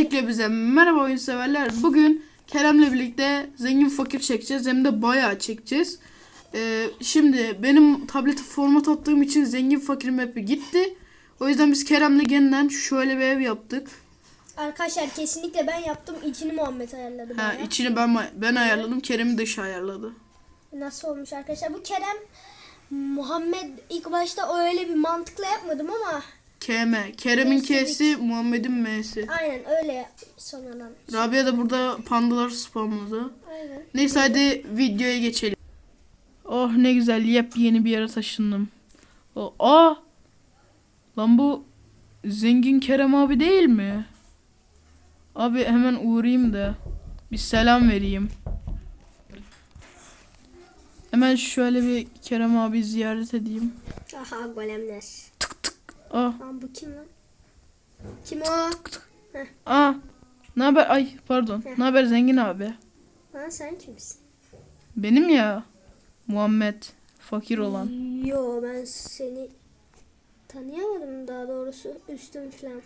Öncelikle bize merhaba oyun severler. Bugün Kerem'le birlikte zengin fakir çekeceğiz. Hem de bayağı çekeceğiz. Ee, şimdi benim tableti format attığım için zengin fakir map'i gitti. O yüzden biz Kerem'le yeniden şöyle bir ev yaptık. Arkadaşlar kesinlikle ben yaptım. İçini Muhammed ayarladı Ha, bana. içini ben ben ayarladım. Kerem dışı ayarladı. Nasıl olmuş arkadaşlar? Bu Kerem Muhammed ilk başta öyle bir mantıkla yapmadım ama KM. Kerem'in K'si, Muhammed'in M'si. aynen öyle sonradan. Rabia da burada pandalar spamladı. Aynen. Neyse hadi videoya geçelim. Oh ne güzel yepyeni bir yere taşındım. Oh, aa! Lan bu zengin Kerem abi değil mi? Abi hemen uğrayayım da bir selam vereyim. Hemen şöyle bir Kerem abi ziyaret edeyim. Aha golemler. Aa, Lan bu kim lan? Kim o? aa. Ne haber? Ay pardon. Ne haber zengin abi? Lan sen kimsin? Benim ya. Muhammed. Fakir olan. Yo ben seni tanıyamadım daha doğrusu üstüm falan.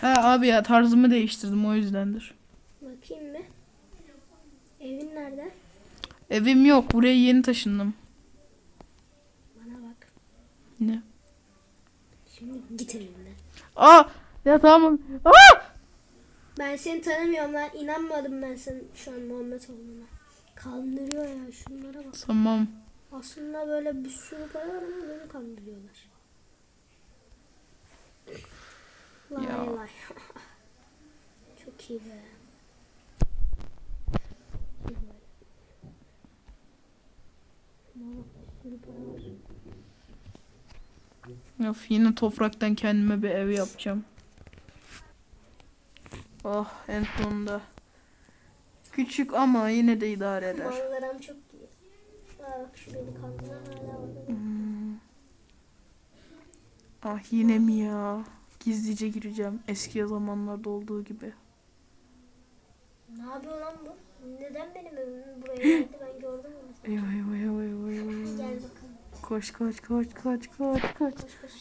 Ha abi ya tarzımı değiştirdim o yüzdendir. Bakayım mı? Evin nerede? Evim yok. Buraya yeni taşındım. Bana bak. Ne? Şimdi git evimden. Aa! Ya tamam. Aa! Ben seni tanımıyorum lan. İnanmadım ben senin şu an Muhammed olduğuna. Kandırıyor ya şunlara bak. Tamam. Aslında böyle bir sürü para var ama beni kandırıyorlar. Vay Ya. vay. Çok iyi be. Bir sürü para var. Of, yine topraktan kendime bir ev yapacağım. Oh en sonunda. Küçük ama yine de idare eder. Manzaram çok iyi. Aa, bak şu beni kandıran hala orada. Hmm. Ah yine mi ya? Gizlice gireceğim. Eski zamanlarda olduğu gibi. Ne yapıyor lan bu? Neden benim evim buraya geldi ben gördüm onu. Eyvah eyvah eyvah eyvah eyvah. Gel. Koş koş koş koş koş koş.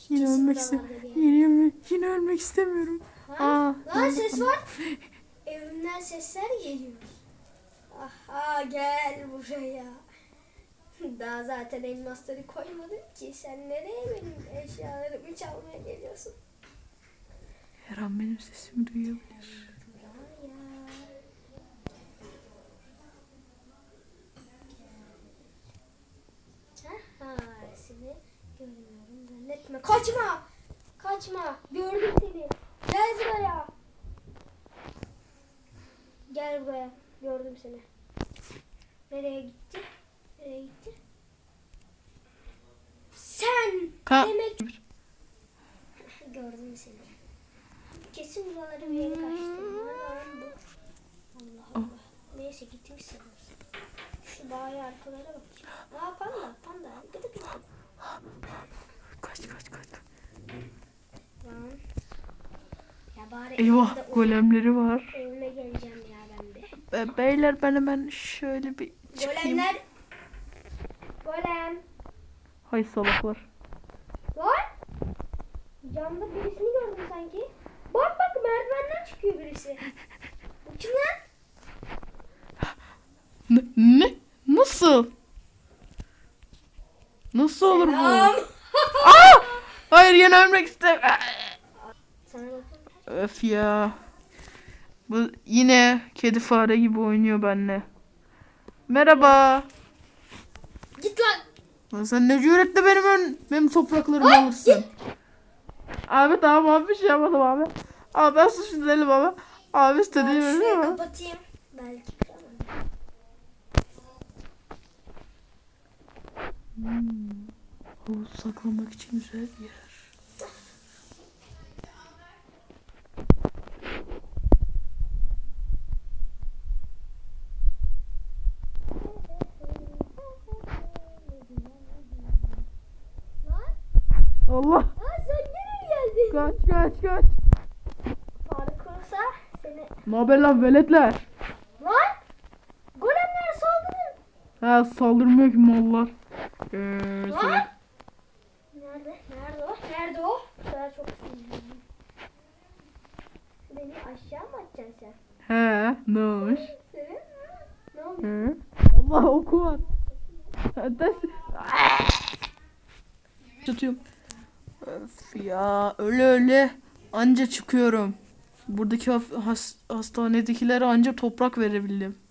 Yine ölmek istemiyorum. Yine, ölmek, yine ölmek istemiyorum. Aa, Lan ses var. Evimden sesler geliyor. Aha gel buraya. Daha zaten elmasları koymadım ki. Sen nereye benim eşyalarımı çalmaya geliyorsun? Her an benim sesimi duyabilir. Buraya. Ha, seni görmüyorum. Zannetme. Kaçma. Kaçma. Gördüm seni. Gel buraya. Gel buraya. Gördüm seni. Nereye gitti? Nereye gitti? Sen Ka demek gördüm seni. Kesin buraları bir yere kaçtı. Lan bu. Allah Allah. Neyse gitmiş sanırsın. Şu bayi arkalara bak. Aa panda. Panda. Gıdı gıdı. Kaç kaç kaç. Lan. Ya bari Eyvah golemleri var. Evime geleceğim ya ben de. Be- beyler ben hemen şöyle bir çıkayım. Golemler. Golem. Hay salaklar. Lan. Camda birisini gördüm sanki. Bak bak merdivenden çıkıyor birisi. Bu kim lan? Ne? ne? Nasıl? Nasıl olur bu? Selam. Hayır yine ölmek istemiyorum. Öf ya. Bu yine kedi fare gibi oynuyor benimle. Merhaba. Git lan. Lan sen ne cüretle benim ön, benim topraklarımı alırsın. Abi tamam abi bir şey yapmadım abi. Abi ben suçlu değilim abi. Abi istediğim şurayı ama. kapatayım. Belki Havuz saklamak için güzel bir yer. Allah. Aa sen nereye geldin? Kaç kaç kaç. Faruk olursa seni... Ne haber lan veletler? Lan! Golemler saldırın! Ha saldırmıyor ki mallar. Ee. Nerede? Nerede o? Nerede o? Çok beni aşağı mı atacaksın sen? He ne olmuş? Senin? Ne oldu? He? Allah oku var. Ders... Yatıyorum. Öf ya öyle öyle anca çıkıyorum. Buradaki haf- has- hastanedekilere anca toprak verebildim.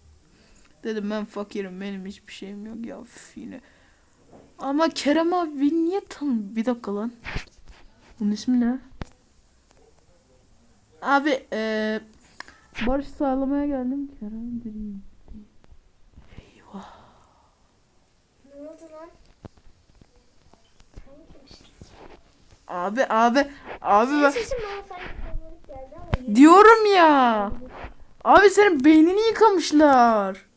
Dedim ben fakirim benim hiçbir şeyim yok ya üf, yine. Ama Kerem abi niye tan... Bir dakika lan. Bunun ismi ne? Abi eee barış sağlamaya geldim. Kerem Dirim. Eyvah. Ne oldu lan? Abi abi abi ben... Diyorum ya. Abi senin beynini yıkamışlar.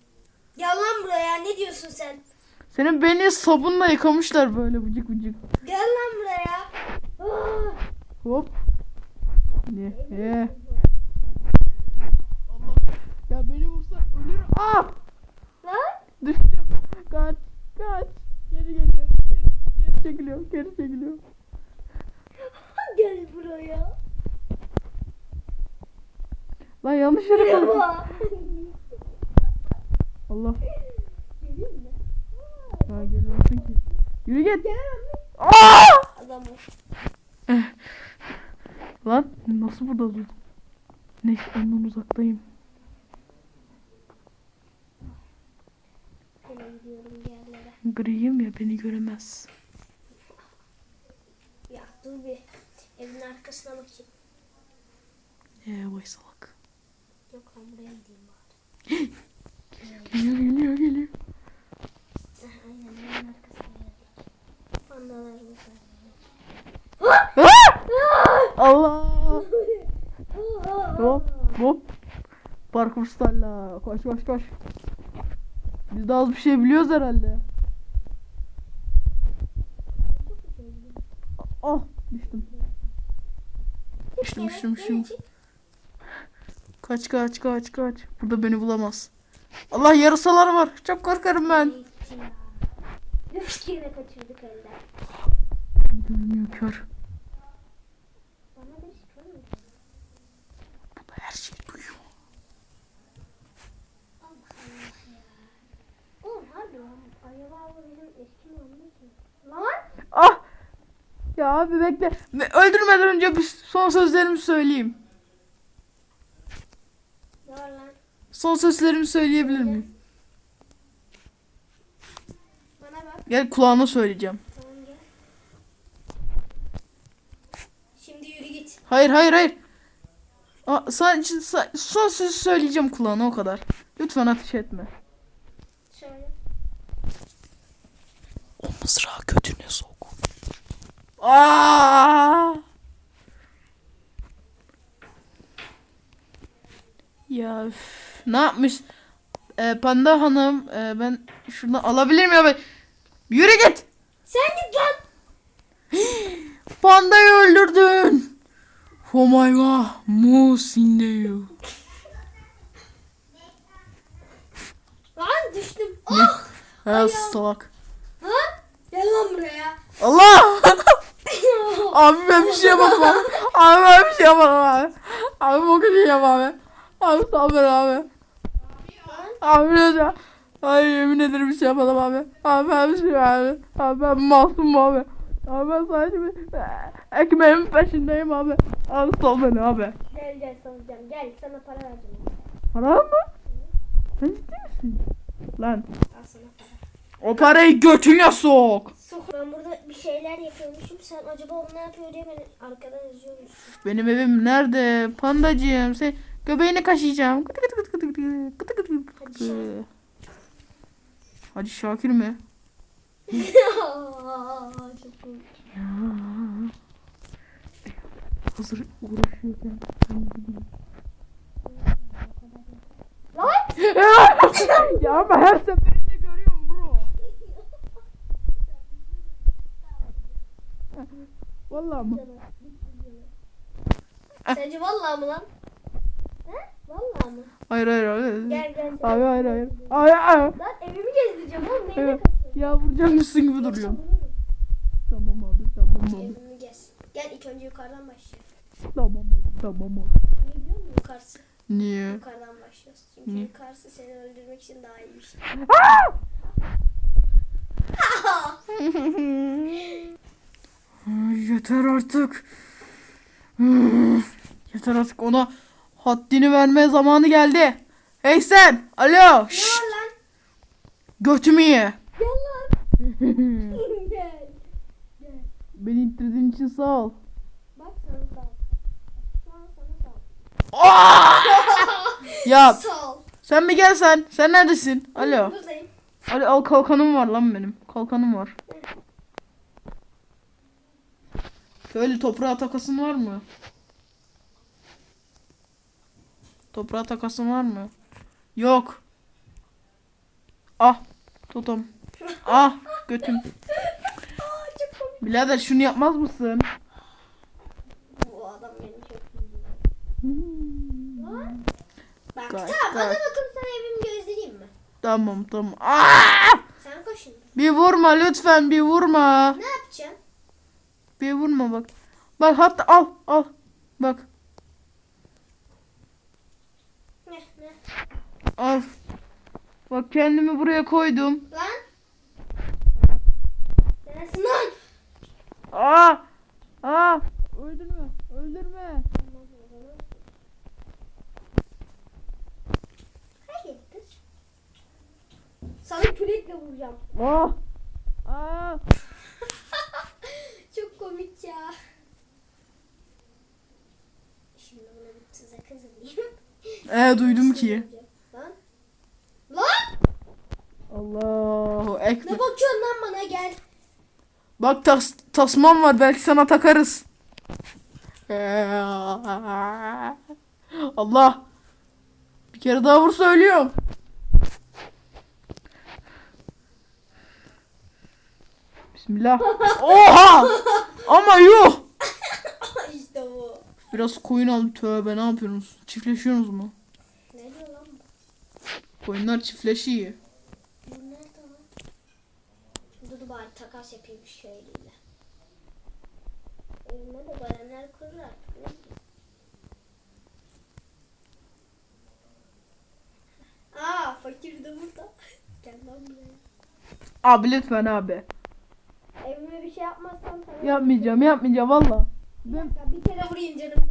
Gel lan buraya ne diyorsun sen? Senin beynini sabunla yıkamışlar böyle bıcık bıcık. Gel lan buraya. Ah! Hop. Ne? Allah. Ya beni vursan ölürüm. Ah! Lan? Düştüm. Kaç. Kaç. Geri geliyor. Geri, geri çekiliyor. Geri çekiliyor. Gel buraya. Lan yanlış yere koydum. Allah. Geleyim mi? Ha gelmesin ki. Yürü git. Aa! O. Lan nasıl burada durdum? Neyse ondan uzaktayım. Griyim ya beni göremez. Ya dur bir. Evin arkasına bakayım. Ee vay salak. Yok lan buraya gideyim bari. Geliyor geliyor geliyor. Allah. Hop hop. Parkur starla. Koş koş koş. Biz de az bir şey biliyoruz herhalde. Ah düştüm. Düştüm düştüm düştüm. Kaç kaç kaç kaç. Burada beni bulamaz. Allah yarasalar var. Çok korkarım ben. Üç kere kaçırdık elden. Görmüyor kör. Bu da her şeyi duyuyor. Lan! Ah! Ya abi bekle. Öldürmeden önce bir son sözlerimi söyleyeyim. Ne var lan? Son sözlerimi söyleyebilir miyim? Bana bak. Gel kulağına söyleyeceğim. Tamam gel. Şimdi yürü git. Hayır hayır hayır. Aa, sadece sa- son sözü söyleyeceğim kulağına o kadar. Lütfen ateş etme. Söyle. O mızrağı götüne sok. Aa! Ya üf, ne yapmış? Ee, Panda Hanım e, ben şunu alabilir miyim? Yürü git. Sen git lan! Pandayı öldürdün. Oh my god. Musin you. Lan düştüm. Ah! Ya salak. Ha? Gel lan buraya. Allah. abi ben bir şey yapamam. Abi ben bir şey yapamam abi. Abi bu kadar yapamam abi. Abi sabır abi. Abi lütfen. Ay yemin ederim bir şey yapmadım abi. Abi ben bir şey abi. Abi ben masum abi. Abi ben sadece bir ekmeğimin peşindeyim abi. Abi sal beni abi. gel gel soracağım. Gel sana para vereceğim. Para mı? Sen ciddi misin? Lan Al sana para. o parayı götüne sok. Sok. Ben burada bir şeyler yapıyormuşum. Sen acaba onu ne yapıyor diye beni arkadan izliyormuşsun. Benim evim nerede? Pandacığım sen göbeğini kaşıyacağım. Kıtı kıtı kıtı kıtı Şakir. Hacı Şakir mi? Ya. Hazır uğraşıyorken ben gideyim. Lan! ya ama her seferinde görüyorum bro. Vallahi mı? Sence vallahi mı lan? Vallahi mı? Hayır hayır hayır. Gel gel. Hayır hayır hayır. Hayır hayır. Lan evimi gezdireceğim oğlum. Neyine Evet. kaçıyorsun? Ya vuracakmışsın gibi vururum. Tamam abi tamam abi. Evimi gez. Gel ilk önce yukarıdan başlayalım. Tamam abi tamam abi. Niye biliyor musun? yukarısı. Niye? Yukarıdan başlıyoruz. Çünkü Niye? yukarısı seni öldürmek için daha iyi bir şey. Yeter artık. Yeter artık ona haddini verme zamanı geldi. Hey sen! Alo! ne var Şşt! lan? Götümü ye. Beni ittirdiğin için sağ ol. Bak sana sağ ol. Şu an sana sağ ol. Aa! ya Sağ ol. sen mi gel sen? Sen neredesin? Alo. Buradayım. Alo al kalkanım var lan benim. Kalkanım var. Şöyle toprağa takasın var mı? Toprağa takasın var mı? Yok. Ah. Totem. Ah. Götüm. Birader şunu yapmaz mısın? Bu adam beni çok iyi. Lan. Bak tamam adam akıllı sana evimi göstereyim mi? Tamam tamam. Aa! Sen koş şimdi. Bir vurma lütfen bir vurma. Ne yapacaksın? Bir vurma bak. Bak hatta al al. Bak Ne ne? Al. Bak kendimi buraya koydum. Lan. Neresin lan? Aa! Aa! Öldürme. Öldürme. Hayırdır? Sana kürekle vuracağım. Ah! Aa! Çok komik ya. Şimdi buna bir tuzak hazırlayayım. Ee duydum ki. Lan. Lan! Allahu Ne ekber. bakıyorsun lan bana gel. Bak tas tasmam var belki sana takarız. Allah. Bir kere daha vursa ölüyorum. Bismillah. Oha! Ama yuh! işte bu. Biraz koyun aldım. Tövbe ne yapıyorsunuz? Çiftleşiyorsunuz mu? Ne diyor lan bu? Koyunlar çiftleşiyor. Bu nerede lan? Dur takas yapayım şöyleyle. Evime de bayanlar kurur artık. ne. Aa fakir de burada. Gel lan buraya. Abi lütfen abi. Evime bir şey yapmazsan sana... Yapmayacağım yapmayacağım valla. Dakika bir kere vurayım canım.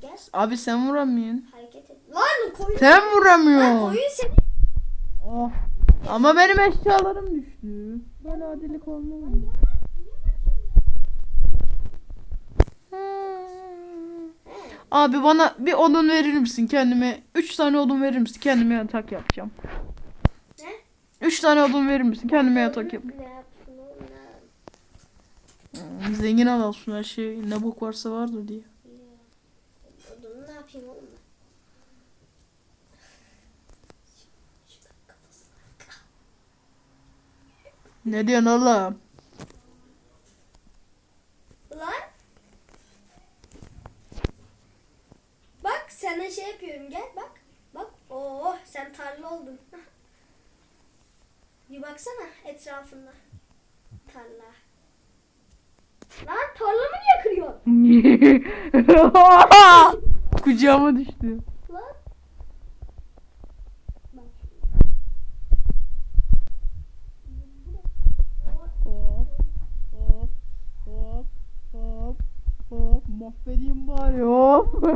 Gel Abi sen vuramıyorsun. hareket et. Lan koyun. Sen Lan vuramıyorsun. koyun seni. Ah. Ama benim eşyalarım düştü. Ben adilik olmaz. Abi bana bir odun verir misin kendime? 3 tane odun verir misin? Kendime yatak yapacağım. Ne? 3 tane odun verir misin? Kendime yatak yap. Ne yapsın oğlum ne? Hmm, Zengin adamsın her şey. Ne bok varsa vardır diye. Odunu ne yapayım oğlum Ne diyorsun oğlum? Lan. Bak sana şey yapıyorum gel bak. Bak. Oo sen tarla oldun. Bir baksana etrafında. Tarla. Lan tarlamı niye kırıyorsun? Kucağıma düştü.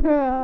world.